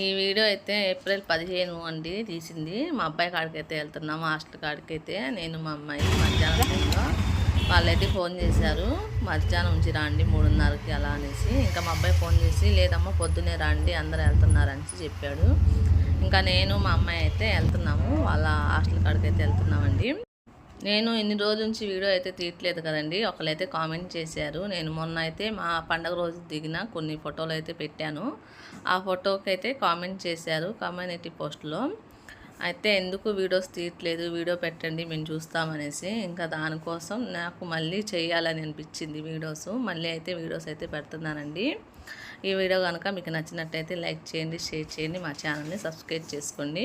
ఈ వీడియో అయితే ఏప్రిల్ పదిహేను అండి తీసింది. మా అబ్బాయి కాడికి అయితే వెళ్తున్నాము హాస్టల్ కాడికి అయితే నేను మా అమ్మాయి మధ్యాహ్నం టైంలో వాళ్ళైతే ఫోన్ చేశారు. మధ్యాహ్నం నుంచి రండి మూడున్నరకి అలా అనేసి. ఇంకా మా అబ్బాయి ఫోన్ చేసి లేదమ్మా పొద్దునే రండి అందరూ వెళ్తున్నారని చెప్పాడు. ఇంకా నేను మా అమ్మాయి అయితే వెళ్తున్నాము. వాళ్ళ హాస్టల్ కాడికి అయితే వెళ్తున్నామండి. నేను ఇన్ని రోజుల నుంచి వీడియో అయితే తీయట్లేదు కదండి. ఒకళ్ళైతే కామెంట్ చేశారు. నేను మొన్న అయితే మా పండగ రోజు దిగిన కొన్ని ఫోటోలు అయితే పెట్టాను. ఆ ఫోటోకి అయితే కామెంట్ చేశారు కమ్యూనిటీ పోస్ట్లో. అయితే ఎందుకు వీడియోస్ తీయట్లేదు? వీడియో పెట్టండి మేము చూస్తామనేసి. ఇంకా దానికోసం నాకు మళ్ళీ చేయాలని అనిపించింది వీడియోస్. మళ్ళీ అయితే వీడియోస్ అయితే పెడుతున్నానండి. ఈ వీడియో కనుక మీకు నచ్చినట్టయితే లైక్ చేయండి షేర్ చేయండి మా ఛానల్ని సబ్స్క్రైబ్ చేసుకోండి.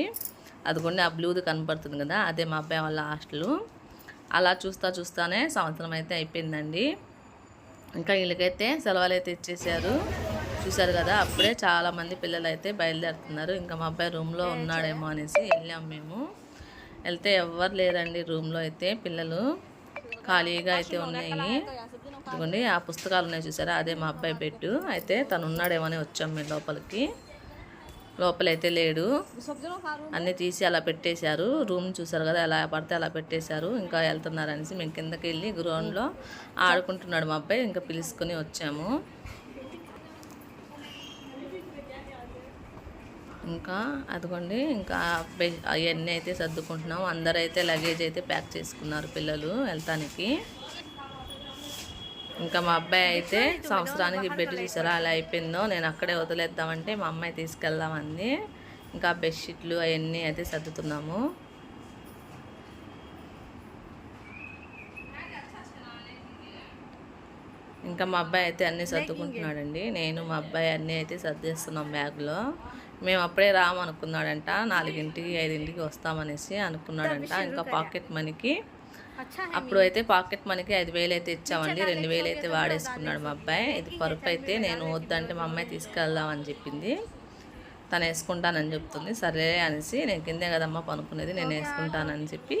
అది కూడా ఆ బ్లూది కనపడుతుంది కదా అదే మా అబ్బాయి వాళ్ళ హాస్టలు. అలా చూస్తా చూస్తానే సంవత్సరం అయితే అయిపోయిందండి. ఇంకా వీళ్ళకైతే సెలవులు అయితే ఇచ్చేసారు చూశారు కదా అప్పుడే చాలామంది పిల్లలు అయితే బయలుదేరుతున్నారు. ఇంకా మా అబ్బాయి రూమ్లో ఉన్నాడేమో అనేసి వెళ్ళాం మేము. వెళ్తే ఎవ్వరు లేరండి రూమ్లో అయితే పిల్లలు. ఖాళీగా అయితే ఉన్నాయి. ఇదిగోండి ఆ పుస్తకాలు ఉన్నాయి చూసారా? అదే మా అబ్బాయి పెట్టు అయితే తను ఉన్నాడేమో అని వచ్చాం మేము లోపలికి. లోపలైతే లేడు. అన్నీ తీసి అలా పెట్టేశారు. రూమ్ చూసారు కదా ఎలా పడితే అలా పెట్టేశారు. ఇంకా వెళ్తున్నారు అనేసి మేము కిందకి వెళ్ళి గ్రౌండ్లో ఆడుకుంటున్నాడు మా అబ్బాయి ఇంకా పిలుచుకొని వచ్చాము. ఇంకా అదిగోండి ఇంకా అవన్నీ అయితే సర్దుకుంటున్నాం. అందరైతే లగేజ్ అయితే ప్యాక్ చేసుకున్నారు పిల్లలు వెళ్తానికి. ఇంకా మా అబ్బాయి అయితే సంవత్సరానికి బెడ్ చూసారా అలా అయిపోయిందో నేను అక్కడే వదిలేద్దామంటే మా అమ్మాయి తీసుకెళ్దామంది. ఇంకా బెడ్షీట్లు అవన్నీ అయితే సర్దుతున్నాము. ఇంకా మా అబ్బాయి అయితే అన్నీ సర్దుకుంటున్నాడండి. నేను మా అబ్బాయి అన్నీ అయితే సర్దేస్తున్నాం బ్యాగ్లో. మేము అప్పుడే రామనుకున్నాడంట నాలుగింటికి ఐదింటికి వస్తామనేసి అనుకున్నాడంట. ఇంకా పాకెట్ మనీకి అప్పుడు అయితే పాకెట్ మనకి ఐదు వేలు అయితే ఇచ్చామండి రెండు వేలు అయితే వాడేసుకున్నాడు మా అబ్బాయి. ఇది పరుపు అయితే నేను వద్దంటే మా అమ్మాయి తీసుకెళ్దామని చెప్పింది. తను వేసుకుంటానని చెప్తుంది. సరే అనేసి నేను కిందే కదమ్మా పనుకునేది నేను వేసుకుంటానని చెప్పి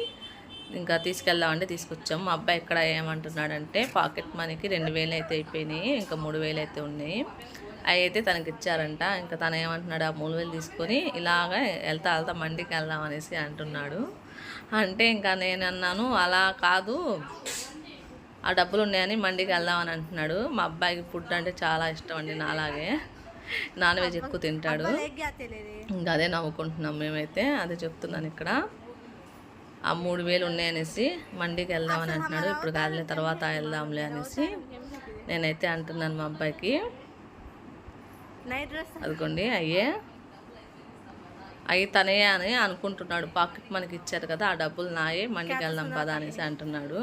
ఇంకా తీసుకెళ్దామంటే తీసుకొచ్చాము మా అబ్బాయి ఇక్కడ ఏమంటున్నాడంటే పాకెట్ మనీకి రెండు వేలు అయితే అయిపోయినాయి ఇంకా మూడు వేలు అయితే ఉన్నాయి. అవి అయితే తనకి ఇచ్చారంట ఇంకా తను ఏమంటున్నాడు ఆ మూడు వేలు తీసుకొని ఇలాగ వెళ్తా వెళ్తా మండికి వెళ్దాం అనేసి అంటున్నాడు. అంటే ఇంకా నేను అన్నాను అలా కాదు ఆ డబ్బులు ఉన్నాయని మండికి వెళ్దామని అంటున్నాడు. మా అబ్బాయికి ఫుడ్ అంటే చాలా ఇష్టం అండి నాలాగే. నాన్ వెజ్ ఎక్కువ తింటాడు. ఇంకా అదే నవ్వుకుంటున్నాం మేమైతే అదే చెప్తున్నాను ఇక్కడ. ఆ మూడు వేలు ఉన్నాయనేసి మండికి వెళ్దామని అంటున్నాడు. ఇప్పుడు కాదులే తర్వాత వెళ్దాంలే అనేసి నేనైతే అంటున్నాను మా అబ్బాయికి. అదిగోండి అయ్యే. అవి తనే అని అనుకుంటున్నాడు. పాకెట్ మనకి ఇచ్చారు కదా ఆ డబ్బులు నాయే మండికి వెళ్దాం పదా అనేసి అంటున్నాడు.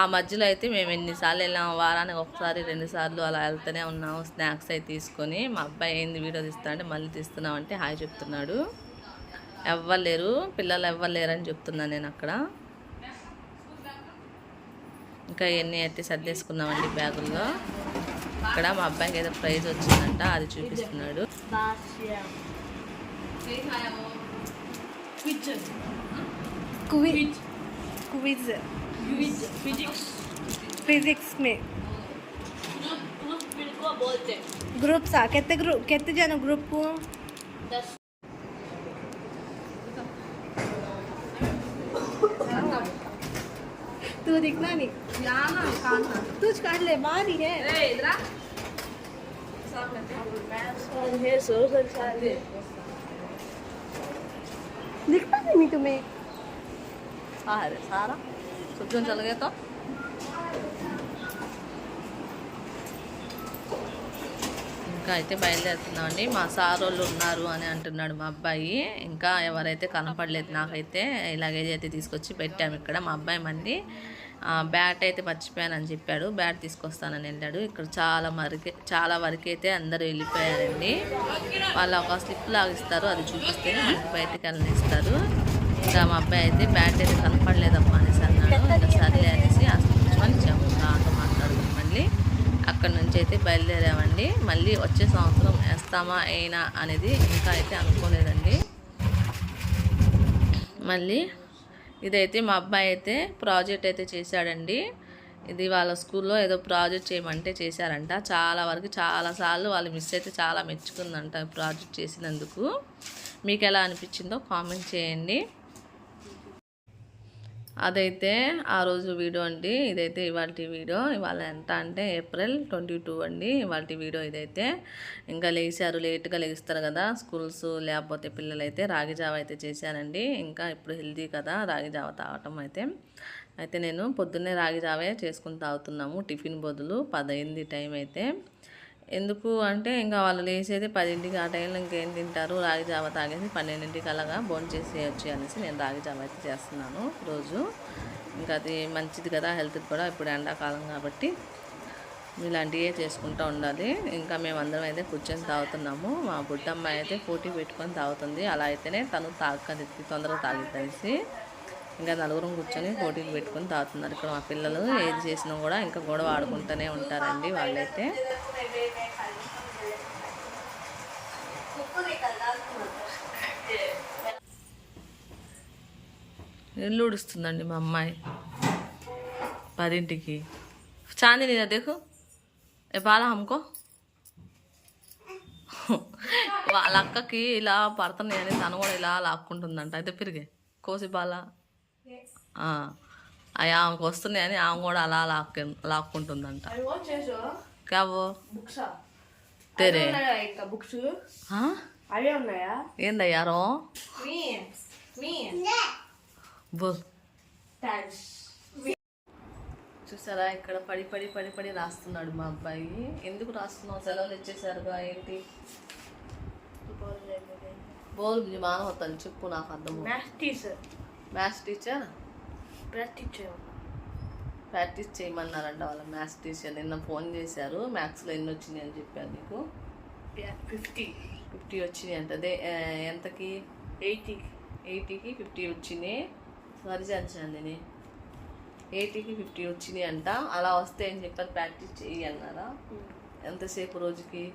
ఆ మధ్యలో అయితే మేము ఎన్నిసార్లు వెళ్ళాము వారానికి ఒకసారి రెండు సార్లు అలా వెళ్తూనే ఉన్నాము స్నాక్స్ అయితే తీసుకొని మా అబ్బాయి ఏంది వీడియో తీస్తా అంటే మళ్ళీ తీస్తున్నాం అంటే హాయ్ చెప్తున్నాడు. ఎవ్వరు లేరు పిల్లలు ఎవ్వరు లేరు అని చెప్తున్నాను నేను అక్కడ. ఇంకా ఎన్ని అయితే సర్దేసుకున్నామండి బ్యాగుల్లో. ఇక్కడ మా అబ్బాయికి ఏదో ప్రైజ్ వచ్చిందంట అది చూపిస్తున్నాడు क्विज क्विज फिजिक्स में ग्रुप सा कितने ग्रुप कितने जन ग्रुप को तू दिखना नहीं तू काट ले बाहर ही है दिखता नहीं तुम्हें అరే సారా కొంచెం చల్లగా ఇంకా అయితే బయలుదేరుతున్నామండి మా సార్ వాళ్ళు ఉన్నారు అని అంటున్నాడు మా అబ్బాయి ఇంకా ఎవరైతే కనపడలేదు నాకైతే లగేజ్ అయితే తీసుకొచ్చి పెట్టాము ఇక్కడ మా అబ్బాయి మళ్ళీ ఆ, బ్యాట్ అయితే మర్చిపోయానని చెప్పాడు. బ్యాట్ తీసుకొస్తానని వెళ్ళాడు. ఇక్కడ చాలా మరికి చాలా వరకు అయితే అందరూ వెళ్ళిపోయారండి. వాళ్ళు ఒక స్లిప్ లాగిస్తారు అది చూపిస్తే మనకి బయటకు వెళ్ళనిస్తారు. ఇంకా మా అబ్బాయి అయితే బ్యాట్ అయితే కనపడలేదమ్మా అనేసి అన్నాడు. ఇంకా సర్లే అనేసి ఆ స్లిప్ ఇచ్చాము నాతో మాట్లాడుకుని మళ్ళీ అక్కడ నుంచి అయితే బయలుదేరామండి. మళ్ళీ వచ్చే సంవత్సరం వేస్తామా అయినా అనేది ఇంకా అయితే అనుకోలేదండి. మళ్ళీ ఇదైతే మా అబ్బాయి అయితే ప్రాజెక్ట్ అయితే చేశాడండి. ఇది వాళ్ళ స్కూల్లో ఏదో ప్రాజెక్ట్ చేయమంటే చేశారంట. చాలా వరకు చాలా సార్లు వాళ్ళు మిస్ అయితే చాలా మెచ్చుకుందంట ప్రాజెక్ట్ చేసినందుకు. మీకు ఎలా అనిపించిందో కామెంట్ చేయండి. అదైతే ఆ రోజు వీడియో అండి ఇదైతే ఇవాళ వీడియో. ఇవాళ ఎంత అంటే ఏప్రిల్ ట్వంటీ టూ అండి ఇవాళ వీడియో ఇదైతే. ఇంకా లేచారు లేట్గా లేస్తారు కదా స్కూల్స్ లేకపోతే పిల్లలైతే రాగి జావ అయితే చేశానండి. ఇంకా ఇప్పుడు హెల్తీ కదా రాగి జావ తాగటం అయితే. అయితే నేను పొద్దున్నే రాగి జావే చేసుకుని తాగుతున్నాము టిఫిన్ బదులు. పదైంది టైం అయితే. ఎందుకు అంటే ఇంకా వాళ్ళు లేచేది పదింటికి ఆ టైంలో ఇంకేం తింటారు? రాగి జావ తాగేసి పన్నెండింటికి అలాగా భోజనం చేసేయచ్చు అనేసి నేను రాగి జావ అయితే చేస్తున్నాను రోజు. ఇంకా అది మంచిది కదా హెల్త్కి కూడా ఇప్పుడు ఎండాకాలం కాబట్టి ఇలాంటివే చేసుకుంటూ ఉండాలి. ఇంకా మేమందరం అయితే కూర్చొని తాగుతున్నాము. మా బుడ్డమ్మాయి అయితే పోటీ పెట్టుకొని తాగుతుంది. అలా అయితేనే తను తాగది తొందరగా తాగుతాయి ఇంకా నలుగురం కూర్చొని పోటీలు పెట్టుకొని తాగుతున్నారు. ఇక్కడ మా పిల్లలు ఏది చేసినా కూడా ఇంకా గొడవ ఆడుకుంటూనే ఉంటారండి వాళ్ళైతే. ఇల్లు ఉడుస్తుందండి మా అమ్మాయి. పదింటికి. చాందిని నా దేకు ఏ బాలా హమ్కో వాళ్ళ అక్కకి ఇలా పడుతున్నాయని తను కూడా ఇలా లాక్కుంటుందంట. అయితే పెరిగే. కోసి బాల. అవి ఆమెకు వస్తున్నాయని ఆమె కూడా అలా లాక్కు లాక్కుంటుందంట. కావో? బుక్సా? తెరే. ఉన్నాయా ఇంకా బుక్స్? ఆ? అవే ఉన్నాయా? ఏందయ్యారో మీ మీ బోల్. థ్యాంక్స్ చూసారా ఇక్కడ పడి పడి పడి పడి రాస్తున్నాడు మా అబ్బాయి. ఎందుకు రాస్తున్నావు? సెలవులు ఇచ్చేసారుగా ఏంటి? బోల్ మాన అవుతాను చెప్పు నాకు అర్థం maths teacher maths teacher maths teacher practice చేయమన్నారంట వాళ్ళ మ్యాథ్స్ టీచర్. నిన్న ఫోన్ చేశారు. మ్యాథ్స్లో ఎన్ని వచ్చినాయి అని చెప్పారు నీకు? ఫిఫ్టీ. ఫిఫ్టీ వచ్చినాయి అంట. అదే ఎంతకి? ఎయిటీ. ఎయిటీకి ఫిఫ్టీ వచ్చినాయి. సరిచాండి ఎయిటీకి ఫిఫ్టీ వచ్చినాయి అంట. అలా వస్తే ఏం చెప్పారు? ప్రాక్టీస్ చెయ్యి అన్నారా? ఎంతసేపు రోజుకి?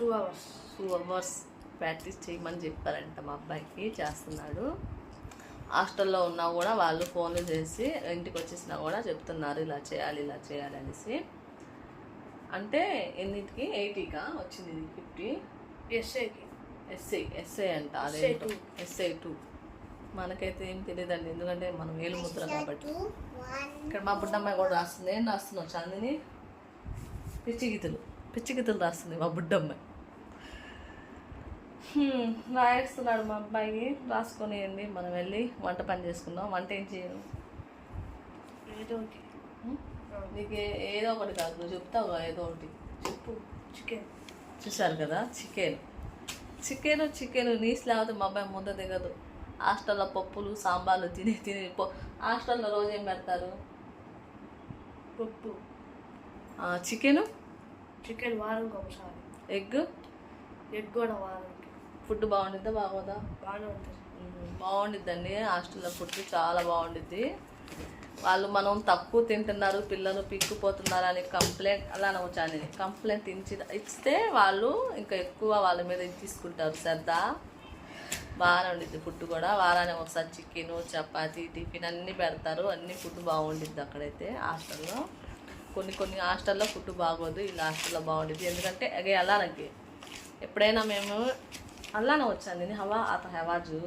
Two hours. Two hours practice చేయమని చెప్పారంట మా అబ్బాయికి. చేస్తున్నాడు. హాస్టల్లో ఉన్నా కూడా వాళ్ళు ఫోన్లు చేసి ఇంటికి వచ్చేసినా కూడా చెప్తున్నారు ఇలా చేయాలి ఇలా చేయాలి అనేసి. అంటే ఎన్నింటికి? ఎయిటీకా? వచ్చింది ఫిఫ్టీ? ఎస్ఏకి ఎస్ఐ ఎస్ఐ అంట అదే. SI two. మనకైతే ఏం తెలియదండి ఎందుకంటే మనం వేలు ముద్ర కాబట్టి. ఇక్కడ మా బుడ్డమ్మాయి కూడా రాస్తుంది. ఏం రాస్తున్నావు చాందిని? పిచ్చి గీతలు. పిచ్చి గీతలు రాస్తుంది మా బుడ్డమ్మాయి రాయేస్తున్నాడు మా అబ్బాయి. రాసుకొనియండి మనం వెళ్ళి వంట పని చేసుకుందాం. వంట ఏం చేయను? ఏదో ఒకటి? నీకు ఏదో ఒకటి కాదు. నువ్వు చెప్తావు ఏదో ఒకటి. చెప్పు. చికెన్. చూసారు కదా? చికెన్. చికెన్ చికెన్ నీసు లేకపోతే మా అబ్బాయి ముద్ద దిగదు. హాస్టల్లో పప్పులు సాంబార్లు తిని తిని హాస్టల్లో రోజు ఏం పెడతారు? పప్పు. చికెను? చికెన్ వారంకి ఒకసారి ఎగ్ ఎగ్ కూడా వారంకి ఫుడ్ బాగుండిద్దా బాగోదా? బాగానే ఉంటుంది. బాగుండిద్దండి. హాస్టల్లో ఫుడ్ చాలా బాగుండిద్ది. వాళ్ళు మనం తక్కువ తింటున్నారు పిల్లలు పిక్కుపోతున్నారు అని కంప్లైంట్ అలా అనవచ్చాను కంప్లైంట్ ఇచ్చి ఇస్తే వాళ్ళు ఇంకా ఎక్కువ వాళ్ళ మీద తీసుకుంటారు. శ్రద్ధ. బాగానే ఉండిద్ది ఫుడ్ కూడా. వారానికి ఒకసారి చికెన్ చపాతి టిఫిన్ అన్నీ పెడతారు. అన్ని ఫుడ్ బాగుండిద్ది అక్కడైతే హాస్టల్లో. కొన్ని కొన్ని హాస్టల్లో ఫుడ్ బాగోదు ఇలా హాస్టల్లో బాగుండిద్ది. ఎందుకంటే అగే అలానకి ఎప్పుడైనా మేము అల్లానే వచ్చాను. నేను హవా అత హవాజు.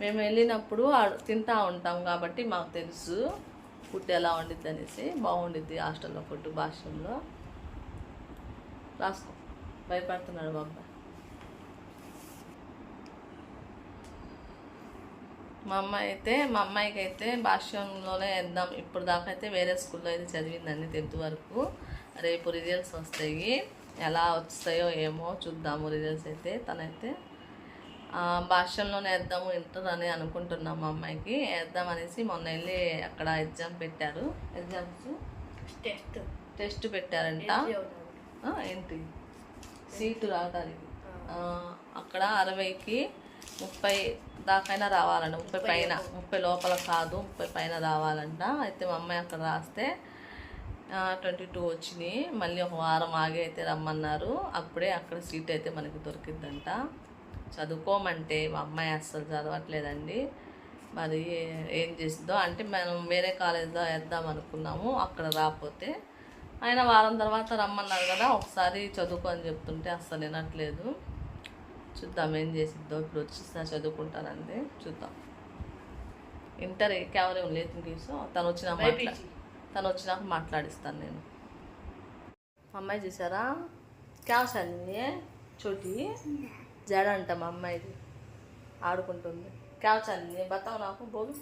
మేము వెళ్ళినప్పుడు తింటా ఉంటాం కాబట్టి మాకు తెలుసు ఫుడ్ ఎలా ఉండిద్ది అనేసి. బాగుండిద్ది హాస్టల్లో ఫుడ్ భాష్యంలో రాసుకో. భయపడుతున్నాడు బాబా. మా అమ్మాయి అయితే మా అమ్మాయికి అయితే భాష్యంలోనే వేద్దాం. ఇప్పుడు దాకా అయితే వేరే స్కూల్లో అయితే చదివిందండి టెన్త్ వరకు. రేపు రిజల్ట్స్ వస్తాయి. ఎలా వస్తాయో ఏమో చూద్దాము రిజల్ట్స్ అయితే. తనైతే ఆ, భాష్యంలోనే వేద్దాము ఇంటర్ అని అనుకుంటున్నాం మా అమ్మాయికి. వేద్దాం అనేసి మొన్న వెళ్ళి అక్కడ ఎగ్జామ్ పెట్టారు. ఎగ్జామ్స్ టెస్ట్ టెస్ట్ పెట్టారంట. ఏంటి? సీటు రావడానికి. అక్కడ అరవైకి ముప్పై దాకైనా రావాలంట. ముప్పై పైన. ముప్పై లోపల కాదు ముప్పై పైన రావాలంట. అయితే మా అమ్మాయి అక్కడ రాస్తే ట్వంటీ టూ వచ్చినాయి. మళ్ళీ ఒక వారం ఆగి అయితే రమ్మన్నారు. అప్పుడే అక్కడ సీట్ అయితే మనకి దొరికిందంట చదువుకోమంటే మా అమ్మాయి అస్సలు చదవట్లేదండి. మరి ఏ- చేస్తుందో అంటే మనం వేరే కాలేజ్లో వేద్దాం అనుకున్నాము అక్కడ రాకపోతే ఆయన వారం తర్వాత రమ్మన్నారు కదా ఒకసారి చదువుకో అని చెప్తుంటే అస్సలు వినట్లేదు. చూద్దాం ఏం చేసిద్దో ఇప్పుడు వచ్చి చదువుకుంటానండి చూద్దాం. ఇంటర్ కేవలం లేదు ఇంగ్లీషు. తను వచ్చినాక మాట్లా తను వచ్చినాక మాట్లాడిస్తాను నేను. అమ్మాయి చూసారా? క్యావ్ చల్లింది చోటి. జడ అంట మా అమ్మాయిది. ఆడుకుంటుంది. క్యావ్ చల్లింది బతావు నాకు బోలు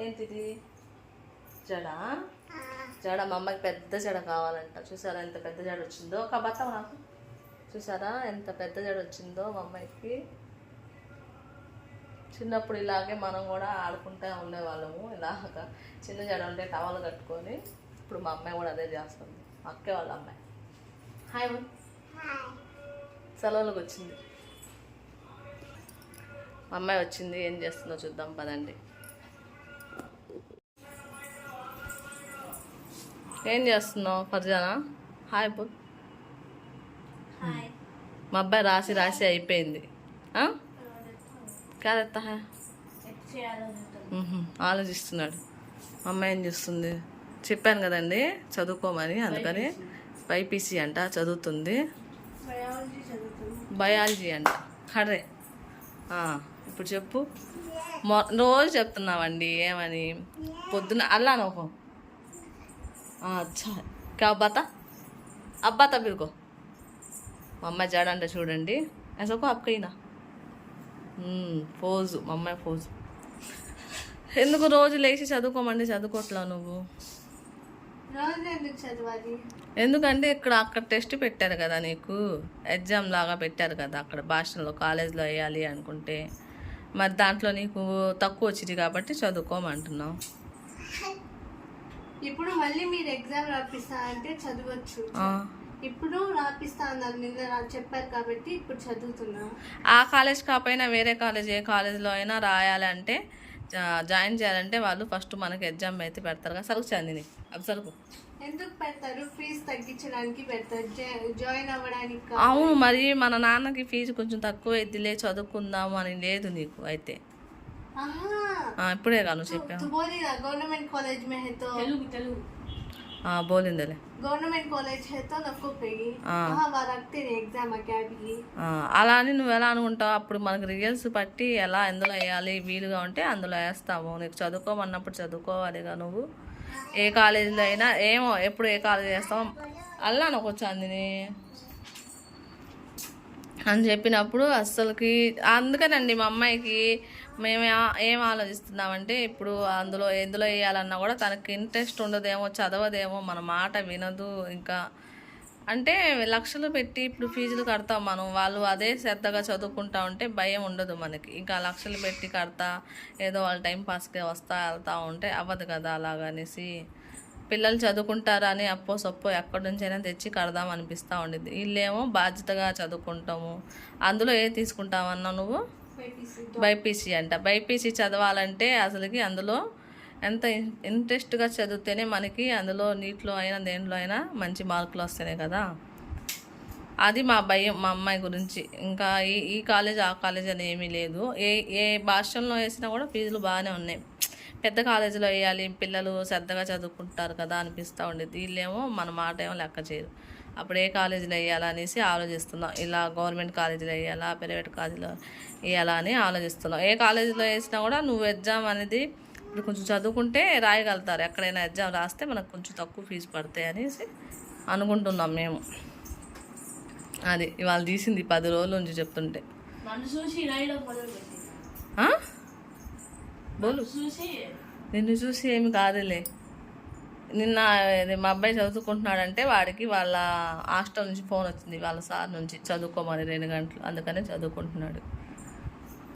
ఏంటిది? జడ? జడ మా అమ్మాయికి పెద్ద జడ కావాలంట. చూసారా ఎంత పెద్ద జడ వచ్చిందో? ఒక బతావు నాకు. చూసారా ఎంత పెద్ద జడ వచ్చిందో మా అమ్మాయికి. చిన్నప్పుడు ఇలాగే మనం కూడా ఆడుకుంటూ ఉండేవాళ్ళము. ఇలాగ చిన్న జడ ఉంటే టవల్ కట్టుకొని ఇప్పుడు మా అమ్మాయి కూడా అదే చేస్తుంది. అక్కే వాళ్ళ అమ్మాయి. హాయ్. సెలవులకు వచ్చింది. అమ్మాయి వచ్చింది ఏం చేస్తుందో చూద్దాం పదండి. ఏం చేస్తున్నావు ఫర్జానా? హాయ్ బుల్ మా అబ్బాయి రాసి రాసి అయిపోయింది. మ్మ్హ. ఆలోచిస్తున్నాడు. మా అమ్మాయి ఏం చేస్తుంది? చెప్పాను కదండి చదువుకోమని అందుకని బైపీసీ అంట చదువుతుంది. బయాలజీ అంట. హరే ఆ, ఇప్పుడు చెప్పు. రోజు చెప్తున్నామండి ఏమని? పొద్దున అల్లా నోకో అచ్చా క్యా బతా అబ్బా తబ్బిరుకో మా అమ్మాయి జాడంటే చూడండి. అసలు అక్కయినా ఫోజు మా అమ్మాయి ఫోజు ఎందుకు రోజు లేచి చదువుకోమండి చదువుకోవట్లా నువ్వు? ఎందుకంటే ఇక్కడ అక్కడ టెస్ట్ పెట్టారు కదా నీకు. ఎగ్జామ్ లాగా పెట్టారు కదా అక్కడ భాషలో కాలేజ్లో వేయాలి అనుకుంటే. మరి దాంట్లో నీకు తక్కువ వచ్చింది కాబట్టి చదువుకోమంటున్నావు. ఇప్పుడు మళ్ళీ మీరు ఎగ్జామ్ రాపిస్తా అంటే చదవచ్చు. ఇప్పుడు రాపిస్తా అన్నారు నిన్న చెప్పారు కాబట్టి ఇప్పుడు చదువుతున్నా. ఆ కాలేజ్ కాకపోయినా వేరే కాలేజ్ ఏ కాలేజ్లో అయినా రాయాలంటే జాయిన్ చేయాలంటే వాళ్ళు ఫస్ట్ మనకి ఎగ్జామ్ అయితే పెడతారు కదా సరుకు చందిని అవి సరుకు. ఎందుకు పెడతారు? ఫీజు తగ్గించడానికి పెడతారు. జాయిన్ అవ్వడానికి అవును మరి మన నాన్నకి ఫీజు కొంచెం తక్కువ ఇదిలే చదువుకుందాము అని లేదు నీకు అయితే. ఇప్పుడే కాను చెప్పాను government college Telugu Telugu. Government అలా అని నువ్వు ఎలా అనుకుంటావు? అప్పుడు మనకు రియల్స్ పట్టి ఎలా ఎందులో వేయాలి? వీలుగా ఉంటే అందులో వేస్తావు నీకు చదువుకోమన్నప్పుడు చదువుకోవాలిగా నువ్వు? ఏ కాలేజీలో అయినా ఏమో ఎప్పుడు ఏ కాలేజ్ చేస్తాం అల్లా నాకు వచ్చింది అని చెప్పినప్పుడు అస్సలకి అందుకనండి మా అమ్మాయికి మేము ఏం ఆలోచిస్తున్నామంటే ఇప్పుడు అందులో ఎందులో వేయాలన్నా కూడా తనకి ఇంట్రెస్ట్ ఉండదేమో చదవదేమో మన మాట వినదు ఇంకా అంటే లక్షలు పెట్టి ఇప్పుడు ఫీజులు కడతాం మనం. వాళ్ళు అదే శ్రద్ధగా చదువుకుంటా ఉంటే భయం ఉండదు మనకి. ఇంకా లక్షలు పెట్టి కడతా ఏదో వాళ్ళ టైం పాస్కి వస్తా వెళ్తా ఉంటే అవ్వదు కదా అలాగనేసి. పిల్లలు చదువుకుంటారని అప్పో సప్పో ఎక్కడి నుంచైనా తెచ్చి కడదాం అనిపిస్తూ ఉండేది వీళ్ళేమో బాధ్యతగా చదువుకుంటాము. అందులో ఏ తీసుకుంటామన్నా నువ్వు? బైపీసీ అంట. బైపీసీ చదవాలంటే అసలుకి అందులో ఎంత ఇంట్రెస్ట్గా చదివితేనే మనకి అందులో నీటిలో అయినా దేంట్లో అయినా మంచి మార్కులు వస్తేనే కదా. అది మా భయం మా అమ్మాయి గురించి. ఇంకా ఈ ఈ కాలేజ్ ఆ కాలేజ్ అని ఏమీ లేదు. ఏ ఏ భాషల్లో వేసినా కూడా ఫీజులు బాగానే ఉన్నాయి. పెద్ద కాలేజీలో వేయాలి పిల్లలు శ్రద్ధగా చదువుకుంటారు కదా అనిపిస్తూ ఉండేది. వీళ్ళేమో మన మాట ఏమో లెక్క చేయరు. అప్పుడు ఏ కాలేజీలో వేయాలా అనేసి ఆలోచిస్తున్నాం. ఇలా గవర్నమెంట్ కాలేజీలో వేయాలా ప్రైవేట్ కాలేజీలో వేయాలా అని ఆలోచిస్తున్నాం. ఏ కాలేజీలో వేసినా కూడా నువ్వు ఎగ్జామ్ అనేది ఇప్పుడు కొంచెం చదువుకుంటే రాయగలుగుతారు. ఎక్కడైనా ఎగ్జామ్ రాస్తే మనకు కొంచెం తక్కువ ఫీజు పడతాయి అనేసి అనుకుంటున్నాం మేము. అది ఇవాళ తీసింది పది రోజుల నుంచి చెప్తుంటే? బోలు. నిన్ను చూసి. ఏమి కాదులే. నిన్న మా అబ్బాయి చదువుకుంటున్నాడంటే వాడికి వాళ్ళ హాస్టల్ నుంచి ఫోన్ వచ్చింది. వాళ్ళ సార్ నుంచి చదువుకోమని రెండు గంటలు. అందుకనే చదువుకుంటున్నాడు.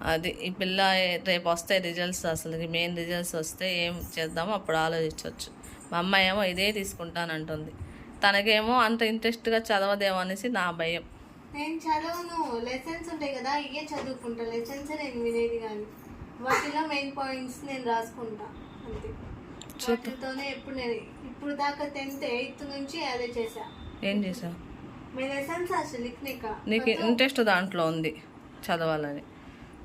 అది ఈ పిల్ల రేపు వస్తే రిజల్ట్స్ అసలు మెయిన్ రిజల్ట్స్ వస్తే ఏం చేద్దామో అప్పుడు ఆలోచించవచ్చు మా అమ్మాయి ఏమో ఇదే తీసుకుంటాను అంటుంది తనకేమో అంత ఇంట్రెస్ట్గా చదవదేమో అనేసి నా భయం. నేను చదవను. లెసన్స్ ఉంటాయి కదా ఇవే చదువుకుంటా. లెసన్స్ నేను వినేది కానీ వాటిలో మెయిన్ పాయింట్స్ నేను రాసుకుంటా. అంతే. వాటితోనే ఎప్పుడు నేను ఇప్పుడు దాకా టెన్త్ ఎయిత్ నుంచి అదే చేసా ఏం చేసా మీ లెసన్స్ అసలు నీకు ఇంట్రెస్ట్ దాంట్లో ఉంది చదవాలని.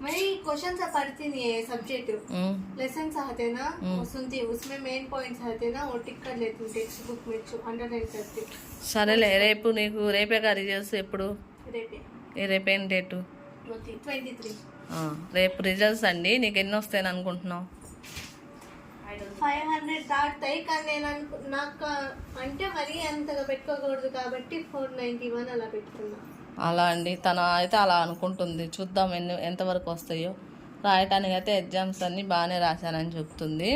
मैं क्वेश्चन से पढ़ती नहीं है सब्जेक्ट ఉమ్, लेसन आते ना वो सुनती हूँ उसमें मेन पॉइंट्स आते ना वो टिक कर लेती हूँ टेक्स्ट बुक में अंडरलाइन करती हूँ సరేలే రేపు నీకు రేపే గా రిజల్ట్స్ ఎప్పుడు रेपे ఏ రేపేం డేటు ट्वेंटी थ्री ఆ, రేపు రిజల్ట్స్ అండి నీకు ఎన్ని వస్తాయని అనుకుంటున్నావు ఫైవ్ హండ్రెడ్ దాటుతాయి కానీ నేను అనుకు నాకు అంటే మరీ అంతగా పెట్టుకోకూడదు కాబట్టి ఫోర్ నైంటీ వన్ అలా పెట్టుకున్నా అలా అండి. తన అయితే అలా అనుకుంటుంది. చూద్దాం ఎన్ని ఎంతవరకు వస్తాయో. రాయటానికి అయితే ఎగ్జామ్స్ అన్నీ బాగానే రాశానని చెప్తుంది.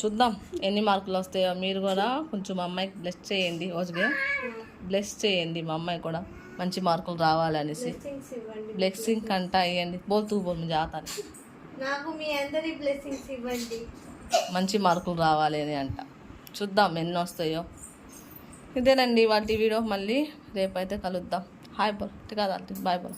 చూద్దాం ఎన్ని మార్కులు వస్తాయో. మీరు కూడా కొంచెం మా అమ్మాయికి బ్లెస్ చేయండి ఓజుగా బ్లెస్ చేయండి మా అమ్మాయి కూడా. మంచి మార్కులు రావాలనేసి బ్లెస్సింగ్ కంట ఇవ్వండి బోల్తూ బోల్ జాతాను నాకు మీ అందరి బ్లెస్సింగ్స్ ఇవ్వండి. మంచి మార్కులు రావాలి అని అంట. చూద్దాం ఎన్ని వస్తాయో. ఇదేనండి వాటి వీడియో. మళ్ళీ రేపైతే కలుద్దాం. హాయ్ బోల్ కాదు బాయ్ బోల్